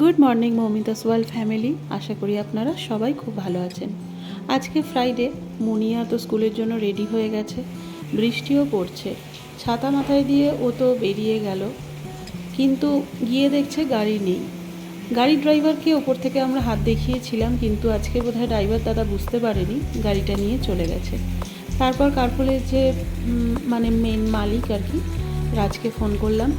Good morning Moumita's world family আশা করি আপনারা সবাই খুব ভালো আছেন। আজকে ফ্রাইডে মুনিয়া তো স্কুলের জন্য রেডি হয়ে গেছে। বৃষ্টিও পড়ছে। ছাতা মাথায় দিয়ে ও তো বেরিয়ে গেল। কিন্তু গিয়ে দেখছে গাড়ি নেই। গাড়ি ড্রাইভারকে ওপর থেকে আমরা হাত দেখিয়েছিলাম, কিন্তু আজকে বোধহয় ড্রাইভার দাদা বুঝতে পারেনি গাড়িটা নিয়ে চলে গেছে। তারপর কারফলের যে মানে মেন মালিক আর কি, রাজকে ফোন করলাম।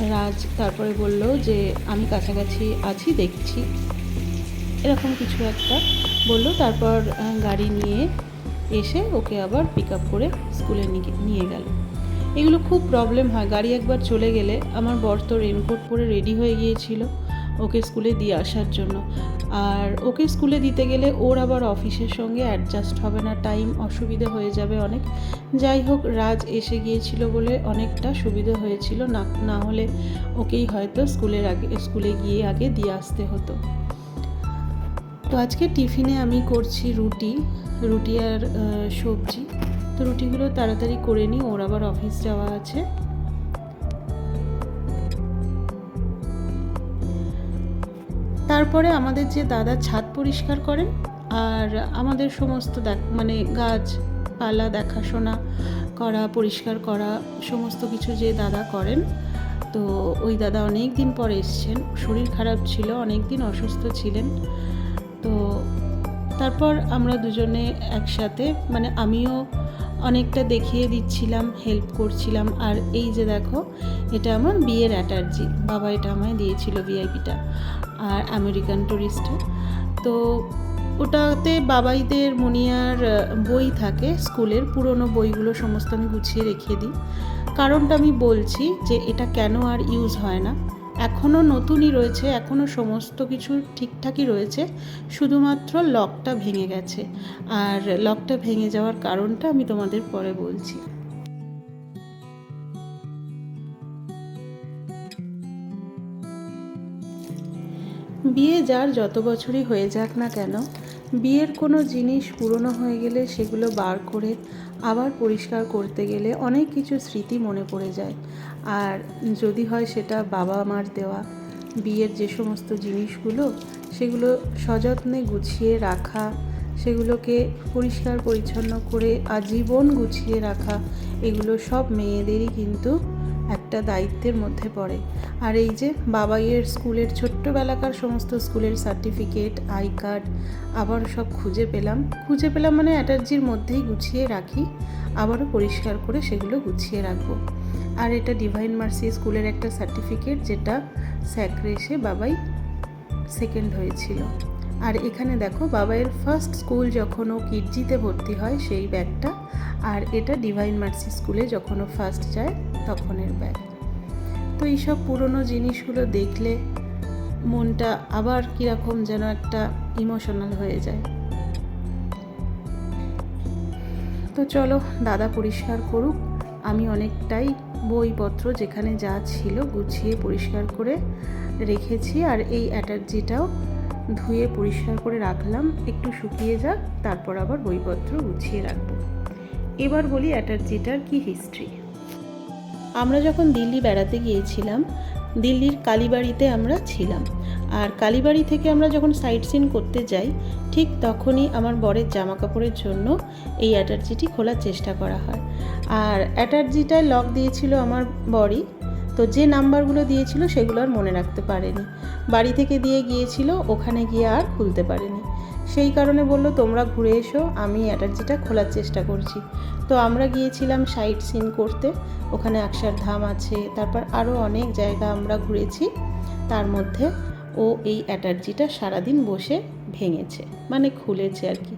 রাজ তারপরে বলল যে, আমি কাছাকাছি আছি, দেখছি। এরকম কিছু একটা বলল। তারপর গাড়ি নিয়ে এসে ওকে আবার পিক আপ করে স্কুলে নিয়ে- গেল। এগুলো খুব প্রবলেম হয়। গাড়ি একবার চলে গেলে আমার বর তো রেনকোট পরে রেডি হয়ে গিয়েছিল। ওকে স্কুলে দিয়ে আসার জন্য। আর ওকে স্কুলে দিতে গেলে ওর আবার অফিসের সঙ্গে অ্যাডজাস্ট হবে না। টাইম অসুবিধে হয়ে যাবে অনেক। যাই হোক, রাজ এসে গিয়েছিল বলে অনেকটা সুবিধে হয়েছিল। না না হলে ওকেই হয়তো স্কুলের আগে, স্কুলে গিয়ে আগে দিয়ে আসতে হতো। তো আজকে টিফিনে আমি করছি রুটি রুটি আর সবজি। তো রুটিগুলো তাড়াতাড়ি করে নিই। ওর আবার অফিস যাওয়া আছে। তারপরে আমাদের যে দাদা ছাদ পরিষ্কার করেন আর আমাদের সমস্ত দেখ মানে গাছপালা দেখাশোনা করা, পরিষ্কার করা, সমস্ত কিছু যে দাদা করেন, তো ওই দাদা অনেক দিন পরে এসছেন। শরীর খারাপ ছিল, অনেক দিন অসুস্থ ছিলেন। তো তারপর আমরা দুজনে একসাথে মানে আমিও অনেকটা দেখিয়ে দিচ্ছিলাম হেল্প করছিলাম। আর এই যে দেখো, এটা আমার বিয়ের অ্যাটার্জি বাবা এটা আমায় দিয়েছিল ভিআইপিটা আর আমেরিকান টুরিস্টে তো ওটাতে বাবাইদের মুনিয়ার বই থাকে, স্কুলের পুরনো বইগুলো সমস্ত আমি গুছিয়ে রেখে দিই। কারণটা আমি বলছি যে এটা কেন আর ইউজ হয় না। এখনও নতুনই রয়েছে, এখনও সমস্ত কিছু ঠিকঠাকই রয়েছে, শুধুমাত্র লকটা ভেঙে গেছে। আর লকটা ভেঙে যাওয়ার কারণটা আমি তোমাদের পরে বলছি। বিয়ে যার যত বছরই হয়ে যাক না কেন বিয়ের কোনো জিনিস পুরনো হয়ে গেলে সেগুলো বার করে আবার পরিষ্কার করতে গেলে অনেক কিছু স্মৃতি মনে পড়ে যায়। আর যদি হয় সেটা বাবা মার দেওয়া, বিয়ের যে সমস্ত জিনিসগুলো, সেগুলো সযত্নে গুছিয়ে রাখা, সেগুলোকে পরিষ্কার পরিচ্ছন্ন করে আজীবন গুছিয়ে রাখা, এগুলো সব মেয়েদেরই কিন্তু একটা দায়িত্বের মধ্যে পড়ে। আর এই যে বাবাইয়ের স্কুলের ছোট্টবেলাকার সমস্ত স্কুলের সার্টিফিকেট, আই কার্ড, আবার সব খুঁজে পেলাম। খুঁজে পেলাম মানে অ্যাটার্জির মধ্যেই গুছিয়ে রাখি, আবারও পরিষ্কার করে সেগুলো গুছিয়ে রাখব। আর এটা ডিভাইন মার্সি স্কুলের একটা সার্টিফিকেট যেটা স্যাক্রেসে বাবাই সেকেন্ড হয়েছিল। আর এখানে দেখো বাবাইয়ের ফার্স্ট স্কুল যখন ও কিডজিতে ভর্তি হয় সেই ব্যাগটা, আর এটা ডিভাইন মার্সি স্কুলে যখন ও ফার্স্ট যায় তখনের ব্যাগ। তো এইসব পুরনো জিনিসগুলো দেখলে মনটা আবার কীরকম যেন একটা ইমোশনাল হয়ে যায়। তো চলো, দাদা পরিষ্কার করুক। আমি অনেকটাই বইপত্র যেখানে যা ছিল গুছিয়ে পরিষ্কার করে রেখেছি আর এই অ্যাটার্জিটাও ধুয়ে পরিষ্কার করে রাখলাম। একটু শুকিয়ে যাক, তারপর আবার বইপত্র গুছিয়ে রাখব। এবার বলি অ্যাটার্জিটার কি হিস্ট্রি। আমরা যখন দিল্লি বেড়াতে গিয়েছিলাম, দিল্লির কালীবাড়িতে আমরা ছিলাম। আর কালীবাড়ি থেকে আমরা যখন সাইট সিন করতে যাই, ঠিক তখনই আমার বরের জামা কাপড়ের জন্য এই অ্যাটার্জিটি খোলার চেষ্টা করা হয়। আর অ্যাটার্জিটায় লক দিয়েছিল আমার বরই। তো যে নাম্বারগুলো দিয়েছিল সেগুলো আর মনে রাখতে পারেনি। বাড়ি থেকে দিয়ে গিয়েছিল, ওখানে গিয়ে আর খুলতে পারেনি। সেই কারণে বলল, তোমরা ঘুরে এসো, আমি অ্যাটার্জিটা খোলার চেষ্টা করছি। তো আমরা গিয়েছিলাম সাইট সিন করতে, ওখানে ধাম আছে, তারপর আরও অনেক জায়গা আমরা ঘুরেছি। তার মধ্যে ও এই অ্যাটার্জিটা সারাদিন বসে ভেঙেছে মানে খুলেছে আর কি।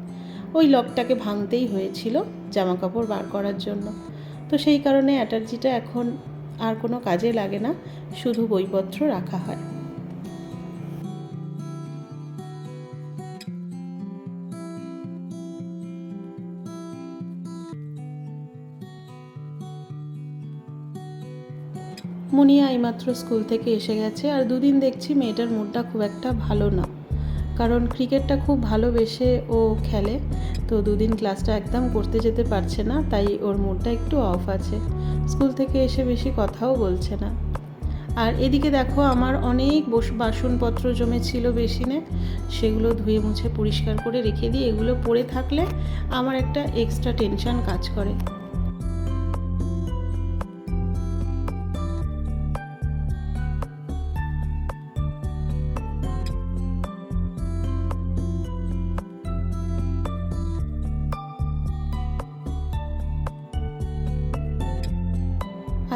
ওই লকটাকে ভাঙতেই হয়েছিল জামা কাপড় বার করার জন্য। তো সেই কারণে অ্যাটার্জিটা এখন আর কোনো কাজে লাগে না, শুধু বইপত্র রাখা হয়। মুনিয়া এইমাত্র স্কুল থেকে এসে গেছে আর দুদিন দেখছি মেয়েটার মুডটা খুব একটা ভালো না। কারণ ক্রিকেটটা খুব ভালোবেসে ও খেলে, তো দুদিন ক্লাসটা একদম করতে যেতে পারছে না, তাই ওর মুডটা একটু অফ আছে। স্কুল থেকে এসে বেশি কথাও বলছে না। আর এদিকে দেখো, আমার অনেক বাসনপত্র বাসনপত্র জমেছিল বেসিনে। সেগুলো ধুয়ে মুছে পরিষ্কার করে রেখে দিই। এগুলো পড়ে থাকলে আমার একটা এক্সট্রা টেনশন কাজ করে।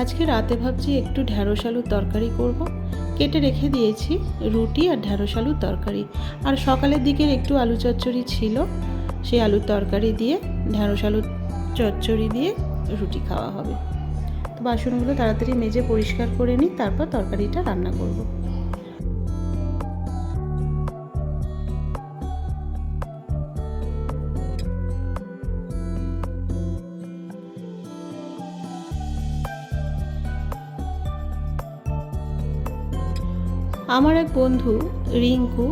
আজকে রাতে ভাবছি একটু ঢ্যাঁড়স আলুর তরকারি করব। কেটে রেখে দিয়েছি রুটি আর ঢ্যাঁড়স আলুর তরকারি আর সকালের দিকের একটু আলু চচ্চড়ি ছিল, সেই আলুর তরকারি দিয়ে, ঢ্যাঁড়স আলুর চচ্চড়ি দিয়ে রুটি খাওয়া হবে তো বাসনগুলো তাড়াতাড়ি মেজে পরিষ্কার করে নিই, তারপর তরকারিটা রান্না করব। আমার এক বন্ধু, রিঙ্কু,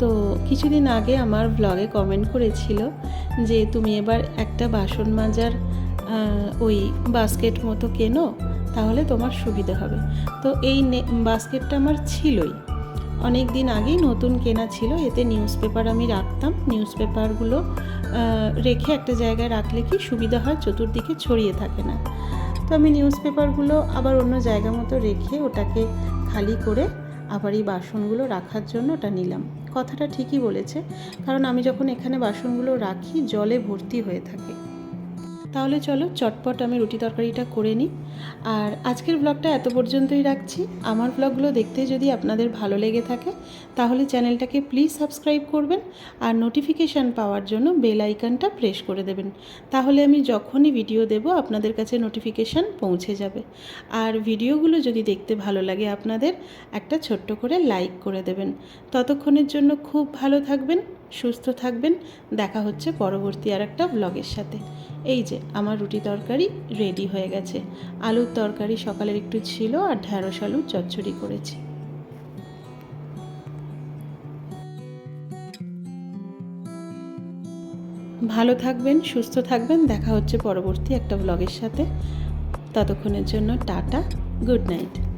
তো কিছুদিন আগে আমার ব্লগে কমেন্ট করেছিল যে, তুমি এবার একটা বাসন মাজার ওই বাস্কেট মতো কেনো? তাহলে তোমার সুবিধা হবে। তো এই বাস্কেটটা আমার ছিলই। অনেক দিন আগেই নতুন কেনা ছিল, এতে নিউজ পেপার আমি রাখতাম। নিউজ পেপারগুলো রেখে একটা জায়গায় রাখলে কি সুবিধা হয়? চতুর্দিকে ছড়িয়ে থাকে না। তো আমি নিউজ পেপারগুলো আবার অন্য জায়গা মতো রেখে ওটাকে খালি করে আবার এই বাসনগুলো রাখার জন্য ওটা নিলাম। কথাটা ঠিকই বলেছে। কারণ আমি যখন এখানে বাসনগুলো রাখি, জলে ভর্তি হয়ে থাকে। তাহলে চলো চটপট আমি রুটি তরকারিটা করে নিই। আর আজকের ব্লগটা এত পর্যন্তই রাখছি। আমার ব্লগগুলো দেখতে যদি আপনাদের ভালো লেগে থাকে, তাহলে চ্যানেলটাকে প্লিজ সাবস্ক্রাইব করবেন আর নোটিফিকেশান পাওয়ার জন্য বেল আইকনটা প্রেস করে দেবেন। তাহলে আমি যখনই ভিডিও দেব, আপনাদের কাছে নোটিফিকেশান পৌঁছে যাবে। আর ভিডিওগুলো যদি দেখতে ভালো লাগে আপনাদের, একটা ছোট্ট করে লাইক করে দেবেন। ততক্ষণের জন্য খুব ভালো থাকবেন। সুস্থ থাকবেন। দেখা হচ্ছে পরবর্তী আর একটা ব্লগের সাথে। এই যে, আমার রুটি তরকারি রেডি হয়ে গেছে। আলুর তরকারি সকালের একটু ছিল আর ঢ্যাঁড়স আলুর চচ্চড়ি করেছি। ভালো থাকবেন, সুস্থ থাকবেন। দেখা হচ্ছে পরবর্তী একটা ব্লগের সাথে। ততক্ষণের জন্য টাটা গুড নাইট